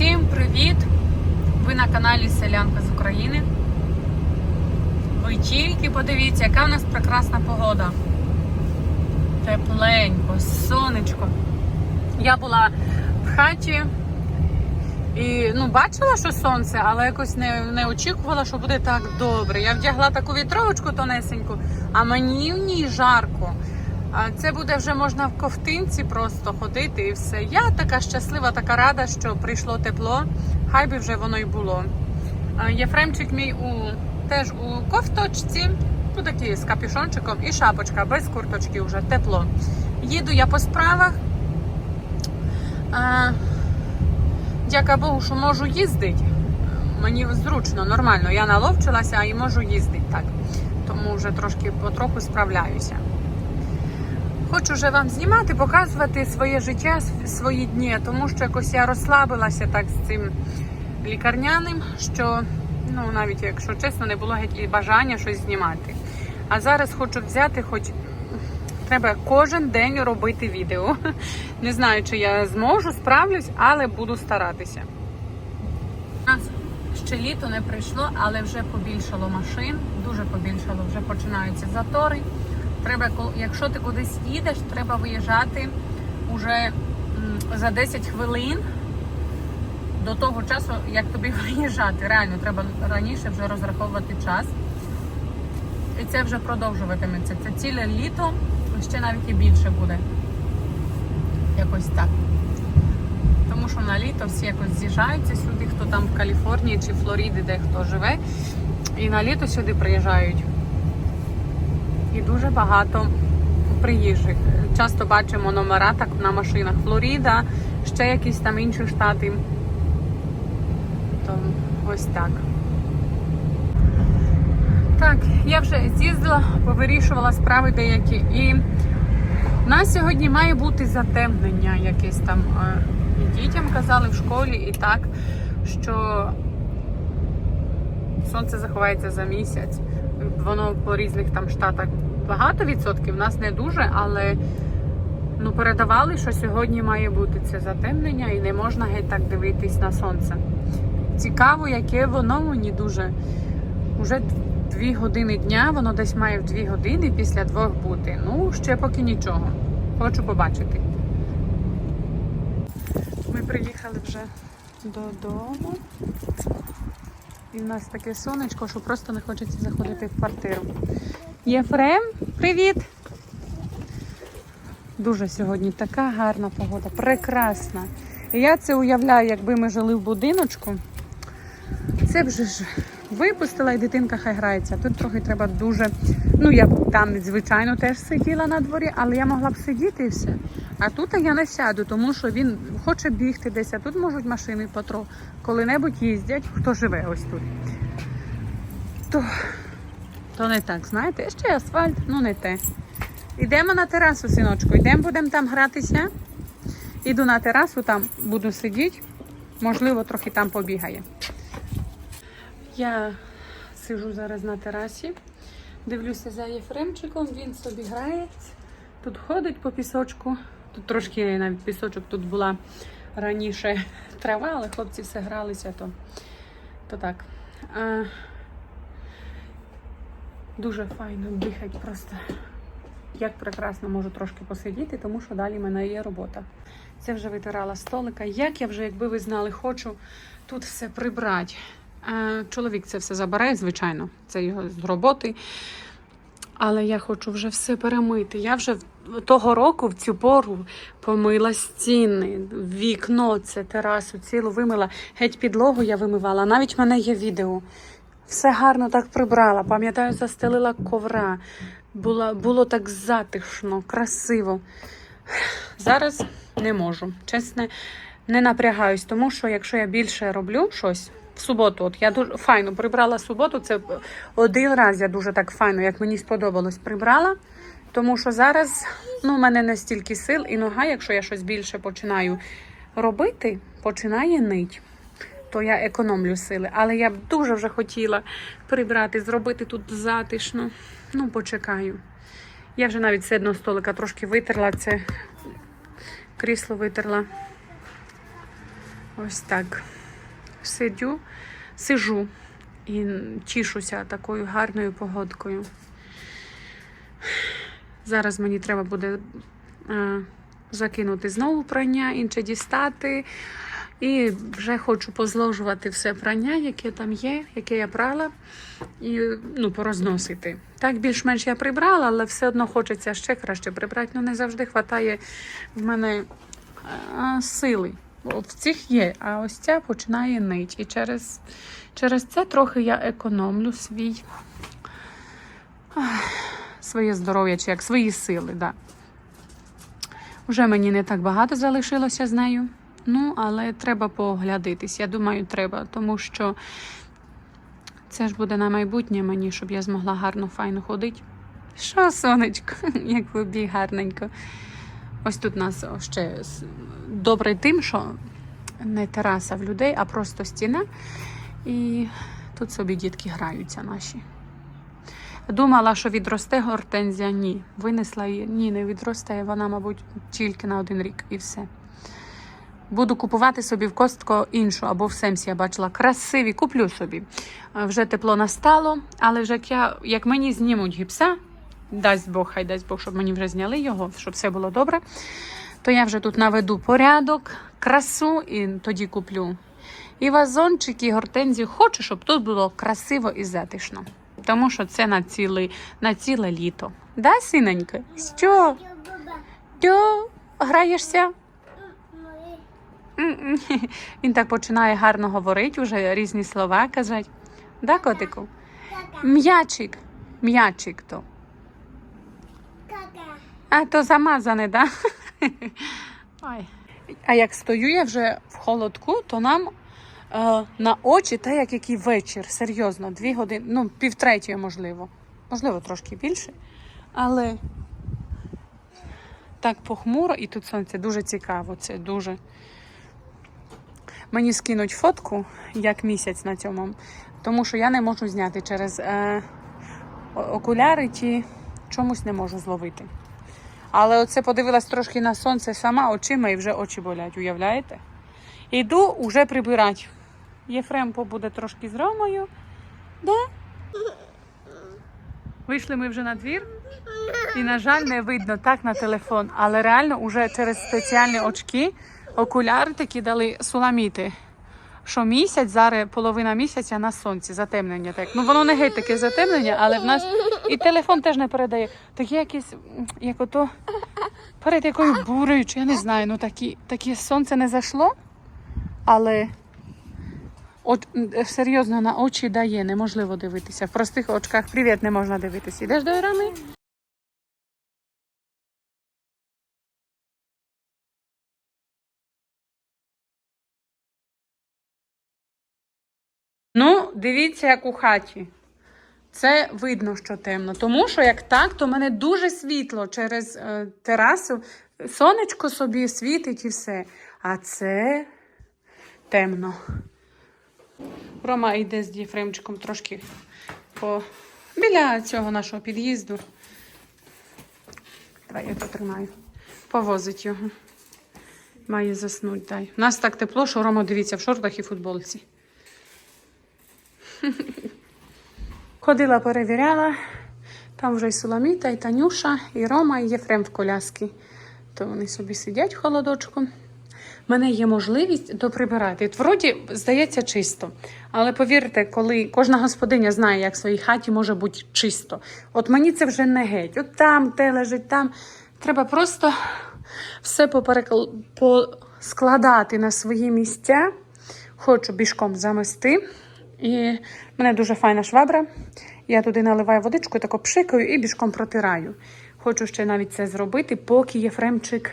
Всім привіт! Ви на каналі Селянка з України. Ви тільки подивіться, яка в нас прекрасна погода. Тепленько, сонечко. Я була в хаті і ну, бачила, що сонце, але якось не, не очікувала, що буде так добре. Я вдягла таку вітровочку тонесеньку, а мені в ній жарко. А це буде вже можна в ковтинці просто ходити і все. Я така щаслива, така рада, що прийшло тепло. Хай би вже воно й було. Єфремчик мій у теж у кофточці, ну такий з капюшончиком, і шапочка без курточки вже тепло. Їду я по справах. А, дяка Богу, що можу їздити. Мені зручно, нормально. Я наловчилася і можу їздити так. Тому вже трошки потроху справляюся. Хочу вже вам знімати, показувати своє життя, свої дні, тому що якось я розслабилася так з цим лікарняним, що ну навіть якщо чесно, не було геть і бажання щось знімати. А зараз хочу взяти, хоч треба кожен день робити відео. Не знаю, чи я зможу, справлюсь, але буду старатися. Ще літо не прийшло, але вже побільшало машин, дуже побільшало, вже починаються затори. Треба, якщо ти кудись їдеш, треба виїжджати уже за 10 хвилин до того часу, як тобі виїжджати. Реально, треба раніше вже розраховувати час. І це вже продовжуватиметься. Це ціле літо, ще навіть і більше буде. Якось так. Тому що на літо всі якось з'їжджаються сюди, хто там в Каліфорнії чи Флориді, де хто живе. І на літо сюди приїжджають. І дуже багато приїжджих. Часто бачимо номера так на машинах. Флоріда, ще якісь там інші штати. То ось так. Так, я вже з'їздила, повирішувала справи деякі. І в нас сьогодні має бути затемнення якесь там. е, І дітям казали в школі, і так, що сонце заховається за місяць. Воно по різних там штатах багато відсотків, в нас не дуже, але ну, передавали, що сьогодні має бути це затемнення і не можна геть так дивитись на сонце. Цікаво, яке воно мені дуже. Уже дві години дня, воно десь має в дві години після двох бути. Ну, ще поки нічого. Хочу побачити. Ми приїхали вже додому. І в нас таке сонечко, що просто не хочеться заходити в квартиру. Єфрем, привіт! Дуже сьогодні така гарна погода, прекрасна. Я це уявляю, якби ми жили в будиночку. Це б вже ж випустила і дитинка хай грається. Тут трохи треба дуже. Ну, я б там, звичайно, теж сиділа на дворі, але я могла б сидіти і все. А тут я не сяду, тому що він хоче бігти десь, а тут можуть машини патро коли-небудь їздять, хто живе ось тут. То, то не так, знаєте, ще асфальт, ну не те. Йдемо на терасу, синочку, йдемо, будемо там гратися. Іду на терасу, там буду сидіти. Можливо, трохи там побігає. Я сижу зараз на терасі, дивлюся за Єфремчиком, він собі грається. Тут ходить по пісочку. Тут трошки навіть пісочок тут була раніше трава, але хлопці все гралися, то, то так. А, дуже файно дихать просто. Як прекрасно можу трошки посидіти, тому що далі в мене є робота. Це вже витирала столика. Як я вже, якби ви знали, хочу тут все прибрати. Чоловік це все забирає, звичайно, це його з роботи. Але я хочу вже все перемити. Я вже того року в цю пору помила стіни, вікно, це терасу, цілу вимила. Геть підлогу я вимивала. Навіть в мене є відео. Все гарно так прибрала. Пам'ятаю, застелила ковра. Було, було так затишно, красиво. Зараз не можу. Чесно, не напрягаюсь, тому що якщо я більше роблю щось в суботу, от я дуже файно прибрала суботу. Це один раз я дуже так файно, як мені сподобалось, прибрала. Тому що зараз ну, в мене не стільки сил, і нога, якщо я щось більше починаю робити, починає нить. То я економлю сили. Але я б дуже вже хотіла прибрати, зробити тут затишно. Ну, почекаю. Я вже навіть з одного столика трошки витерла це крісло витерла. Ось так. Сидю, сижу і тішуся такою гарною погодкою. Зараз мені треба буде е, закинути знову прання, інше дістати. І вже хочу позложувати все прання, яке там є, яке я брала, і ну, порозносити. Так більш-менш я прибрала, але все одно хочеться ще краще прибрати. Ну не завжди вистачає в мене а, сили. От В цих є, а ось ця починає нить. І через, через це трохи я економлю свій, ах, своє здоров'я, чи як свої сили. Да. Вже мені не так багато залишилося з нею. Ну, але треба поглядитись. Я думаю, треба, тому що це ж буде на майбутнє мені, щоб я змогла гарно, файно ходити. Що, сонечко, як ви гарненько. Ось тут нас ще добре тим, що не тераса в людей, а просто стіна. І тут собі дітки граються наші. Думала, що відросте гортензія. Ні. Винесла її. Ні, не відросте. Вона, мабуть, тільки на один рік і все. Буду купувати собі в Костко іншу або в Семсі я бачила красиві, куплю собі. Е, Вже тепло настало, але вже як, я, як мені знімуть гіпса, дасть Бог, хай дасть Бог, щоб мені вже зняли його, щоб все було добре. То я вже тут наведу порядок, красу і тоді куплю. І вазончик, і гортензію хочу, щоб тут було красиво і затишно. Тому що це на ціле, на ціле літо. Да, синенько? Що? Що? Граєшся? Він так починає гарно говорити, вже різні слова казати. Да, котику? М'ячик. М'ячик то. А то замазане, да? Ой. А як стою я вже в холодку, то нам на очі, та як який вечір, серйозно, дві години, ну, півтретьої, можливо. Можливо, трошки більше. Але так похмуро, і тут сонце дуже цікаво. Це дуже. Мені скинуть фотку як місяць на цьому, тому що я не можу зняти через е, окуляри ті чомусь не можу зловити. Але оце подивилась трошки на сонце сама очима і вже очі болять, уявляєте? Іду уже прибирати. Єфрем побуде трошки з Ромою. Да? Вийшли ми вже на двір. І, на жаль, не видно так на телефон, але реально уже через спеціальні очки окуляри такі дали суламіти. Що місяць, зараз половина місяця на сонці, затемнення. Так. Ну воно не геть таке затемнення, але в нас і телефон теж не передає. Такі якісь, як ото перед якою бурею, чи я не знаю, ну такі, таке сонце не зайшло, але от, серйозно на очі дає, неможливо дивитися. В простих очках привіт не можна дивитися. Ідеш до Ірами? Ну, дивіться, як у хаті. Це видно, що темно. Тому що як так, то в мене дуже світло через е, терасу. Сонечко собі світить і все. А це темно. Рома йде з Єфремчиком трошки по... біля цього нашого під'їзду. Давай я потримаю. Повозить його. Має заснути, дай. У нас так тепло, що Рома, дивіться, в шортах і футболці. Ходила, перевіряла. Там вже і Соломіта, і Танюша, і Рома, і Єфрем в коляски. То вони собі сидять в холодочку. У мене є можливість доприбирати. Вроді здається чисто. Але повірте, коли кожна господиня знає, як в своїй хаті може бути чисто. От мені це вже не геть. От там те лежить, там. Треба просто все поперекл... поскладати на свої місця. Хочу бішком замести. І в мене дуже файна швабра. Я туди наливаю водичку, тако пшикаю і бішком протираю. Хочу ще навіть це зробити, поки Єфремчик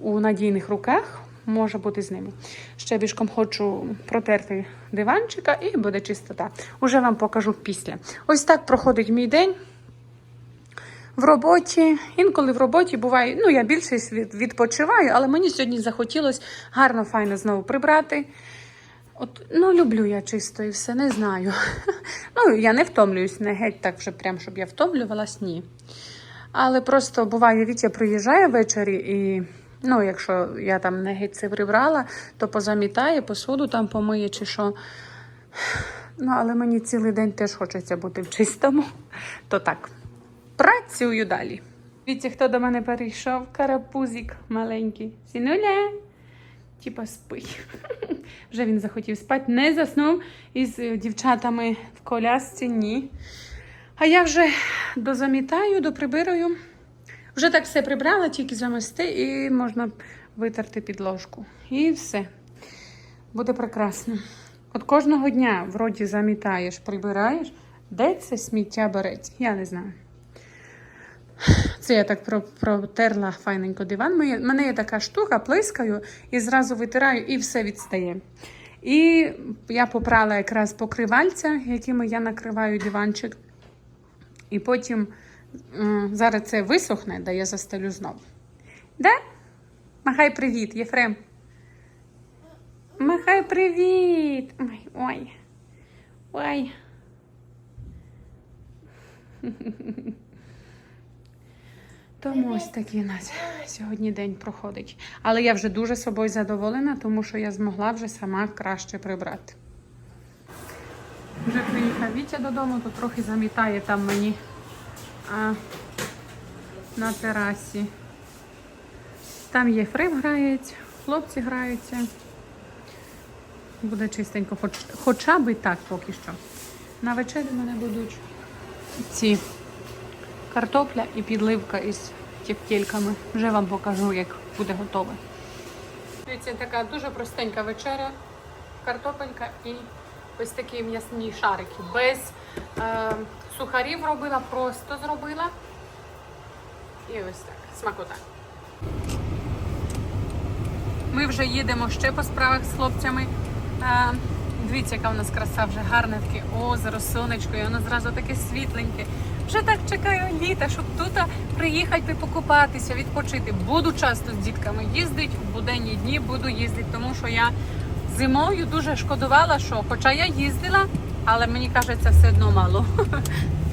у надійних руках може бути з ними. Ще бішком хочу протерти диванчика і буде чистота. Уже вам покажу після. Ось так проходить мій день. В роботі, інколи в роботі буває, ну я більше відпочиваю, але мені сьогодні захотілося гарно, файно знову прибрати. От, ну, люблю я чисто і все, не знаю. Ну, я не втомлююсь, не геть так вже прям, щоб я втомлювалась, ні. Але просто буває, Вітя приїжджає ввечері і Ну, якщо я там не геть це прибрала, то позамітає, посуду там помиє чи що. Ну, але мені цілий день теж хочеться бути в чистому. То так, працюю далі. Дивіться, хто до мене перейшов? Карапузик маленький. Сінуля. Типа спить. Вже він захотів спати, не заснув із е, дівчатами в колясці, ні. А я вже дозамітаю, доприбираю. Вже так все прибрала, тільки замести і можна витерти підложку. І все. Буде прекрасно. От кожного дня вроді замітаєш, прибираєш. Де це сміття береться? Я не знаю. Це я так протерла файненько диван. У мене є така штука, плискаю і зразу витираю, і все відстає. І я попрала якраз покривальця, якими я накриваю диванчик. І потім зараз це висохне, да я застелю знову. Да? Махай привіт, Єфрем. Махай привіт. Ой, ой. Ой. Тому ось такий у нас сьогодні день проходить. Але я вже дуже собою задоволена, тому що я змогла вже сама краще прибрати. Вже приїхав Вітя додому, то трохи замітає там мені а, на терасі. Там Єфрем грається, хлопці граються. Буде чистенько, хоч, хоча б і так поки що. На вечері в мене будуть ці картопля і підливка із тефтельками. Вже вам покажу, як буде готове. Дивіться, така дуже простенька вечеря. Картопелька і ось такі м'ясні шарики. Без е, сухарів робила, просто зробила. І ось так. Смакота. Ми вже їдемо ще по справах з хлопцями. А, дивіться, яка у нас краса, вже гарне таке озеро, сонечко, і воно зразу таке світленьке. Вже так чекаю літа, щоб тут приїхати покупатися, відпочити. Буду часто з дітками їздити, в буденні дні буду їздити, тому що я зимою дуже шкодувала, що хоча я їздила, але мені кажеться, все одно мало.